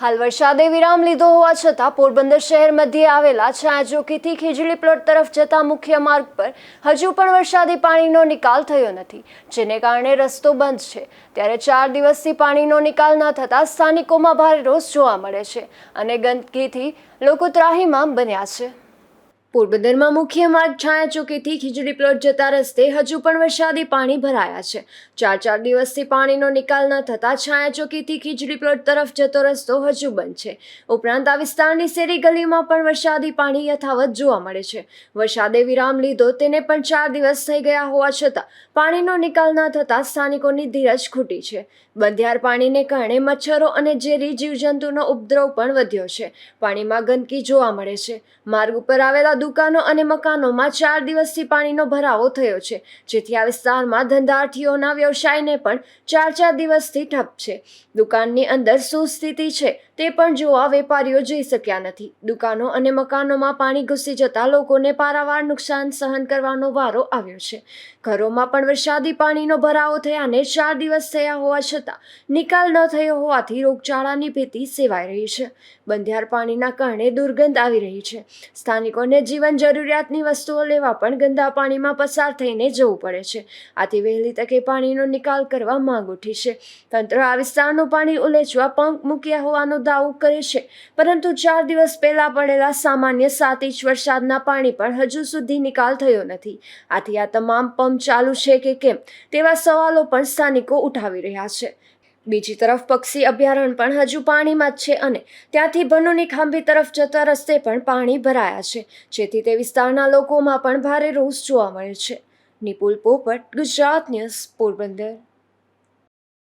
હાલ વરસાદે વિરામ લીધો હોવા છતાં પોરબંદર શહેર મધ્યે આવેલા છાયાજોકીથી ખીજડી પ્લોટ તરફ જતા મુખ્ય માર્ગ પર હજુ પણ વરસાદી પાણીનો નિકાલ થયો નથી, જેને કારણે રસ્તો બંધ છે. ત્યારે ચાર દિવસથી પાણીનો નિકાલ ન થતાં સ્થાનિકોમાં ભારે રોષ જોવા મળે છે અને ગંદકીથી લોકો ત્રાહીમામ બન્યા છે. પોરબંદરમાં મુખ્ય માર્ગ છાયા ચોકીથી ખીજડી પ્લોટ જતા રસ્તે હજુ પણ વરસાદી પાણી ભરાયા છે. ચાર ચાર દિવસથી પાણીનો નિકાલ ન થતાં છાયા ચોકીથી ખીજડી પ્લોટ તરફ જતો રસ્તો હજુ બંધ છે. ઉપરાંત આ વિસ્તારની શેરી ગલીમાં પણ વરસાદી પાણી યથાવત જોવા મળે છે. વરસાદે વિરામ લીધો તેને પણ ચાર દિવસ થઈ ગયા હોવા છતાં પાણીનો નિકાલ ન થતાં સ્થાનિકોની ધીરજ ખૂટી છે. બંધિયાર પાણીને કારણે મચ્છરો અને ઝેરી જીવજંતુનો ઉપદ્રવ પણ વધ્યો છે. પાણીમાં ગંદકી જોવા મળે છે. માર્ગ ઉપર આવેલા દુકાનો અને મકાનોમાં ચાર દિવસથી પાણીનો ભરાવો થયો છે, જેથી આ વિસ્તારમાં ધંધાર્થીઓના વ્યવસાયને પણ ચાર ચાર દિવસથી ઠપ છે. દુકાનની અંદર શું સ્થિતિ છે તે પણ જોવા વેપારીઓ જઈ શક્યા નથી. દુકાનો અને મકાનોમાં પાણી ઘૂસી જતા લોકોને પારાવાર નુકસાન સહન કરવાનો વારો આવ્યો છે. ઘરોમાં પણ વરસાદી પાણીનો ભરાવો થયાને ચાર દિવસ થયા હોવા છતાં નિકાલ ન થયો હોવાથી રોગચાળાની ભીતિ સેવાઈ રહી છે. બંધિયાર પાણીના કારણે દુર્ગંધ આવી રહી છે. સ્થાનિકોને જીવન જરૂરિયાતની વસ્તુઓ લેવા પણ ગંદા પાણીમાં પસાર થઈને જવું પડે છે. આથી વહેલી તકે પાણીનો નિકાલ કરવા માંગ ઉઠી છે. તંત્ર આ વિસ્તારનું પાણી ઉલેચવા પંપ મૂક્યા હોવાનો દાવો કરે છે. પરંતુ ચાર દિવસ પહેલા પડેલા સામાન્ય સાત ઇંચ વરસાદના પાણી પણ હજુ સુધી નિકાલ થયો નથી. આથી આ તમામ પંપ ચાલુ છે કે કેમ તેવા સવાલો પણ સ્થાનિકો ઉઠાવી રહ્યા છે. બીજી તરફ પક્ષી અભયારણ્ય પણ હજુ પાણીમાં જ છે અને ત્યાંથી ભનુની ખાંભી તરફ જતા રસ્તે પણ પાણી ભરાયા છે. જેથી તે વિસ્તારના લોકોમાં પણ ભારે રોષ જોવા મળે છે. નિપુલ પોપટ, ગુજરાત ન્યૂઝ પોરબંદર.